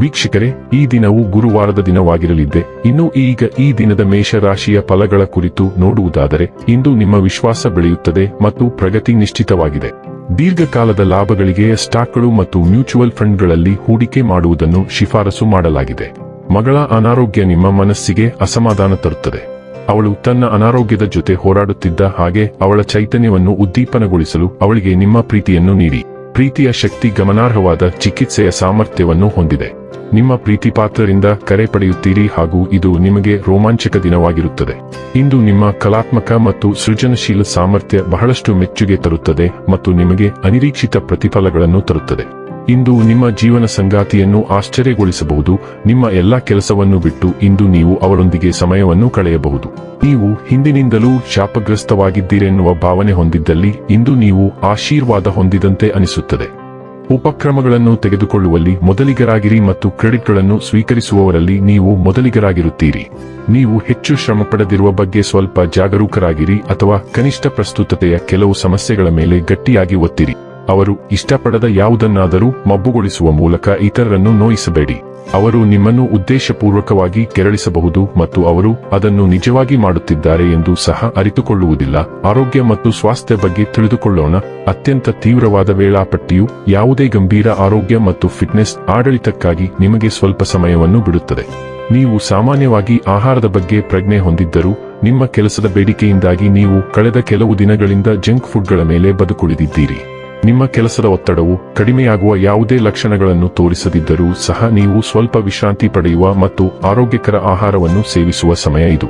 ವೀಕ್ಷಕರೇ, ಈ ದಿನವು ಗುರುವಾರದ ದಿನವಾಗಿರಲಿದ್ದೆ. ಇನ್ನು ಈಗ ಈ ದಿನದ ಮೇಷರಾಶಿಯ ಫಲಗಳ ಕುರಿತು ನೋಡುವುದಾದರೆ, ಇಂದು ನಿಮ್ಮ ವಿಶ್ವಾಸ ಬೆಳೆಯುತ್ತದೆ ಮತ್ತು ಪ್ರಗತಿ ನಿಶ್ಚಿತವಾಗಿದೆ. ದೀರ್ಘಕಾಲದ ಲಾಭಗಳಿಗೆ ಸ್ಟಾಕ್ಗಳು ಮತ್ತು ಮ್ಯೂಚುವಲ್ ಫಂಡ್ಗಳಲ್ಲಿ ಹೂಡಿಕೆ ಮಾಡುವುದನ್ನು ಶಿಫಾರಸು ಮಾಡಲಾಗಿದೆ. ಮಗಳ ಅನಾರೋಗ್ಯ ನಿಮ್ಮ ಮನಸ್ಸಿಗೆ ಅಸಮಾಧಾನ ತರುತ್ತದೆ. ಅವಳು ತನ್ನ ಅನಾರೋಗ್ಯದ ಜೊತೆ ಹೋರಾಡುತ್ತಿದ್ದ ಹಾಗೆ ಅವಳ ಚೈತನ್ಯವನ್ನು ಉದ್ದೀಪನಗೊಳಿಸಲು ಅವಳಿಗೆ ನಿಮ್ಮ ಪ್ರೀತಿಯನ್ನು ನೀಡಿ. ಪ್ರೀತಿಯ ಶಕ್ತಿ ಗಮನಾರ್ಹವಾದ ಚಿಕಿತ್ಸೆಯ ಸಾಮರ್ಥ್ಯವನ್ನು ಹೊಂದಿದೆ. ನಿಮ್ಮ ಪ್ರೀತಿ ಪಾತ್ರರಿಂದ ಕರೆ ಪಡೆಯುತ್ತೀರಿ ಹಾಗೂ ಇದು ನಿಮಗೆ ರೋಮಾಂಚಕ ದಿನವಾಗಿರುತ್ತದೆ. ಇಂದು ನಿಮ್ಮ ಕಲಾತ್ಮಕ ಮತ್ತು ಸೃಜನಶೀಲ ಸಾಮರ್ಥ್ಯ ಬಹಳಷ್ಟು ಮೆಚ್ಚುಗೆ ತರುತ್ತದೆ ಮತ್ತು ನಿಮಗೆ ಅನಿರೀಕ್ಷಿತ ಪ್ರತಿಫಲಗಳನ್ನು ತರುತ್ತದೆ. ಇಂದು ನಿಮ್ಮ ಜೀವನ ಸಂಗಾತಿಯನ್ನು ಆಶ್ಚರ್ಯಗೊಳಿಸಬಹುದು, ನಿಮ್ಮ ಎಲ್ಲಾ ಕೆಲಸವನ್ನು ಬಿಟ್ಟು ಇಂದು ನೀವು ಅವರೊಂದಿಗೆ ಸಮಯವನ್ನು ಕಳೆಯಬಹುದು. ನೀವು ಹಿಂದಿನಿಂದಲೂ ಶಾಪಗ್ರಸ್ತವಾಗಿದ್ದೀರೆನ್ನುವ ಭಾವನೆ ಹೊಂದಿದ್ದಲ್ಲಿ ಇಂದು ನೀವು ಆಶೀರ್ವಾದ ಹೊಂದಿದಂತೆ ಅನಿಸುತ್ತದೆ. ಉಪಕ್ರಮಗಳನ್ನು ತೆಗೆದುಕೊಳ್ಳುವಲ್ಲಿ ಮೊದಲಿಗರಾಗಿರಿ ಮತ್ತು ಕ್ರೆಡಿಟ್ಗಳನ್ನು ಸ್ವೀಕರಿಸುವವರಲ್ಲಿ ನೀವು ಮೊದಲಿಗರಾಗಿರುತ್ತೀರಿ. ನೀವು ಹೆಚ್ಚು ಶ್ರಮ ಪಡೆದಿರುವ ಬಗ್ಗೆ ಸ್ವಲ್ಪ ಜಾಗರೂಕರಾಗಿರಿ ಅಥವಾ ಕನಿಷ್ಠ ಪ್ರಸ್ತುತತೆಯ ಕೆಲವು ಸಮಸ್ಯೆಗಳ ಮೇಲೆ ಗಟ್ಟಿಯಾಗಿ ಒತ್ತಿರಿ. ಅವರು ಇಷ್ಟಪಡದ ಯಾವುದನ್ನಾದರೂ ಮಬ್ಬುಗೊಳಿಸುವ ಮೂಲಕ ಇತರರನ್ನು ನೋಯಿಸಬೇಡಿ. ಅವರು ನಿಮ್ಮನ್ನು ಉದ್ದೇಶಪೂರ್ವಕವಾಗಿ ಕೆರಳಿಸಬಹುದು ಮತ್ತು ಅವರು ಅದನ್ನು ನಿಜವಾಗಿ ಮಾಡುತ್ತಿದ್ದಾರೆ ಎಂದು ಸಹ ಅರಿತುಕೊಳ್ಳುವುದಿಲ್ಲ. ಆರೋಗ್ಯ ಮತ್ತು ಸ್ವಾಸ್ಥ್ಯ ಬಗ್ಗೆ ತಿಳಿದುಕೊಳ್ಳೋಣ. ಅತ್ಯಂತ ತೀವ್ರವಾದ ವೇಳಾಪಟ್ಟಿಯು ಯಾವುದೇ ಗಂಭೀರ ಆರೋಗ್ಯ ಮತ್ತು ಫಿಟ್ನೆಸ್ ಆಡಳಿತಕ್ಕಾಗಿ ನಿಮಗೆ ಸ್ವಲ್ಪ ಸಮಯವನ್ನು ಬಿಡುತ್ತದೆ. ನೀವು ಸಾಮಾನ್ಯವಾಗಿ ಆಹಾರದ ಬಗ್ಗೆ ಪ್ರಜ್ಞೆ ಹೊಂದಿದ್ದರೂ, ನಿಮ್ಮ ಕೆಲಸದ ಬೇಡಿಕೆಯಿಂದಾಗಿ ನೀವು ಕಳೆದ ಕೆಲವು ದಿನಗಳಿಂದ ಜಂಕ್ ಫುಡ್ಗಳ ಮೇಲೆ ಬದುಕುಳಿದಿದ್ದೀರಿ. ನಿಮ್ಮ ಕೆಲಸದ ಒತ್ತಡವು ಕಡಿಮೆಯಾಗುವ ಯಾವುದೇ ಲಕ್ಷಣಗಳನ್ನು ತೋರಿಸದಿದ್ದರೂ ಸಹ ನೀವು ಸ್ವಲ್ಪ ವಿಶ್ರಾಂತಿ ಪಡೆಯುವ ಮತ್ತು ಆರೋಗ್ಯಕರ ಆಹಾರವನ್ನು ಸೇವಿಸುವ ಸಮಯ ಇದು.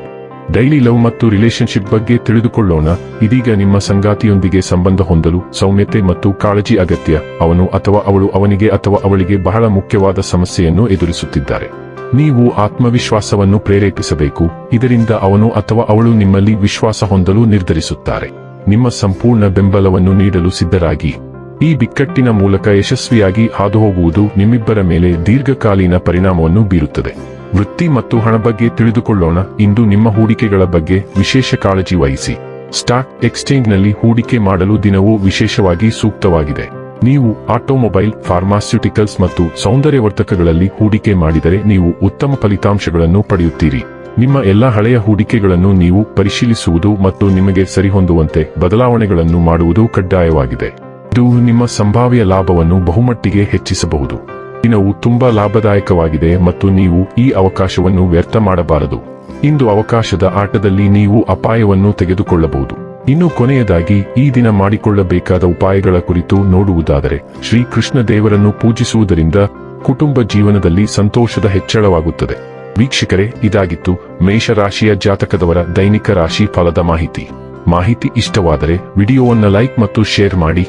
ಡೈಲಿ ಲವ್ ಮತ್ತು ರಿಲೇಶನ್ಶಿಪ್ ಬಗ್ಗೆ ತಿಳಿದುಕೊಳ್ಳೋಣ. ಇದೀಗ ನಿಮ್ಮ ಸಂಗಾತಿಯೊಂದಿಗೆ ಸಂಬಂಧ ಹೊಂದಲು ಸೌಮ್ಯತೆ ಮತ್ತು ಕಾಳಜಿ ಅಗತ್ಯ. ಅವನು ಅಥವಾ ಅವಳು ಅವನಿಗೆ ಅಥವಾ ಅವಳಿಗೆ ಬಹಳ ಮುಖ್ಯವಾದ ಸಮಸ್ಯೆಯನ್ನು ಎದುರಿಸುತ್ತಿದ್ದಾರೆ. ನೀವು ಆತ್ಮವಿಶ್ವಾಸವನ್ನು ಪ್ರೇರೇಪಿಸಬೇಕು. ಇದರಿಂದ ಅವನು ಅಥವಾ ಅವಳು ನಿಮ್ಮಲ್ಲಿ ವಿಶ್ವಾಸ ಹೊಂದಲು ನಿರ್ಧರಿಸುತ್ತಾರೆ. ನಿಮ್ಮ ಸಂಪೂರ್ಣ ಬೆಂಬಲವನ್ನು ನೀಡಲು ಸಿದ್ಧರಾಗಿ. ಈ ಬಿಕ್ಕಟ್ಟಿನ ಮೂಲಕ ಯಶಸ್ವಿಯಾಗಿ ಹಾದುಹೋಗುವುದು ನಿಮ್ಮಿಬ್ಬರ ಮೇಲೆ ದೀರ್ಘಕಾಲೀನ ಪರಿಣಾಮವನ್ನು ಬೀರುತ್ತದೆ. ವೃತ್ತಿ ಮತ್ತು ಹಣ ಬಗ್ಗೆ ತಿಳಿದುಕೊಳ್ಳೋಣ. ಇಂದು ನಿಮ್ಮ ಹೂಡಿಕೆಗಳ ಬಗ್ಗೆ ವಿಶೇಷ ಕಾಳಜಿ ವಹಿಸಿ. ಸ್ಟಾಕ್ ಎಕ್ಸ್ಚೇಂಜ್ನಲ್ಲಿ ಹೂಡಿಕೆ ಮಾಡಲು ದಿನವೂ ವಿಶೇಷವಾಗಿ ಸೂಕ್ತವಾಗಿದೆ. ನೀವು ಆಟೋಮೊಬೈಲ್, ಫಾರ್ಮಾಸ್ಯೂಟಿಕಲ್ಸ್ ಮತ್ತು ಸೌಂದರ್ಯವರ್ಧಕಗಳಲ್ಲಿ ಹೂಡಿಕೆ ಮಾಡಿದರೆ ನೀವು ಉತ್ತಮ ಫಲಿತಾಂಶಗಳನ್ನು ಪಡೆಯುತ್ತೀರಿ. ನಿಮ್ಮ ಎಲ್ಲ ಹಳೆಯ ಹೂಡಿಕೆಗಳನ್ನು ನೀವು ಪರಿಶೀಲಿಸುವುದು ಮತ್ತು ನಿಮಗೆ ಸರಿಹೊಂದುವಂತೆ ಬದಲಾವಣೆಗಳನ್ನು ಮಾಡುವುದು ಕಡ್ಡಾಯವಾಗಿದೆ. ಇದು ನಿಮ್ಮ ಸಂಭಾವ್ಯ ಲಾಭವನ್ನು ಬಹುಮಟ್ಟಿಗೆ ಹೆಚ್ಚಿಸಬಹುದು. ದಿನವು ತುಂಬಾ ಲಾಭದಾಯಕವಾಗಿದೆ ಮತ್ತು ನೀವು ಈ ಅವಕಾಶವನ್ನು ವ್ಯರ್ಥ ಮಾಡಬಾರದು. ಇಂದು ಅವಕಾಶದ ಆಟದಲ್ಲಿ ನೀವು ಅಪಾಯವನ್ನು ತೆಗೆದುಕೊಳ್ಳಬಹುದು. ಇನ್ನು ಕೊನೆಯದಾಗಿ, ಈ ದಿನ ಮಾಡಿಕೊಳ್ಳಬೇಕಾದ ಉಪಾಯಗಳ ಕುರಿತು ನೋಡುವುದಾದರೆ ಶ್ರೀ ಕೃಷ್ಣ ದೇವರನ್ನು ಪೂಜಿಸುವುದರಿಂದ ಕುಟುಂಬ ಜೀವನದಲ್ಲಿ ಸಂತೋಷದ ಹೆಚ್ಚಳವಾಗುತ್ತದೆ. ವೀಕ್ಷಕರೇ, ಇದಾಗಿತ್ತು ಮೇಷರಾಶಿಯ ಜಾತಕದವರ ದೈನಿಕ ರಾಶಿ ಫಲದ ಮಾಹಿತಿ. ಮಾಹಿತಿ ಇಷ್ಟವಾದರೆ, ವಿಡಿಯೋವನ್ನು ಲೈಕ್ ಮತ್ತು ಶೇರ್ ಮಾಡಿ.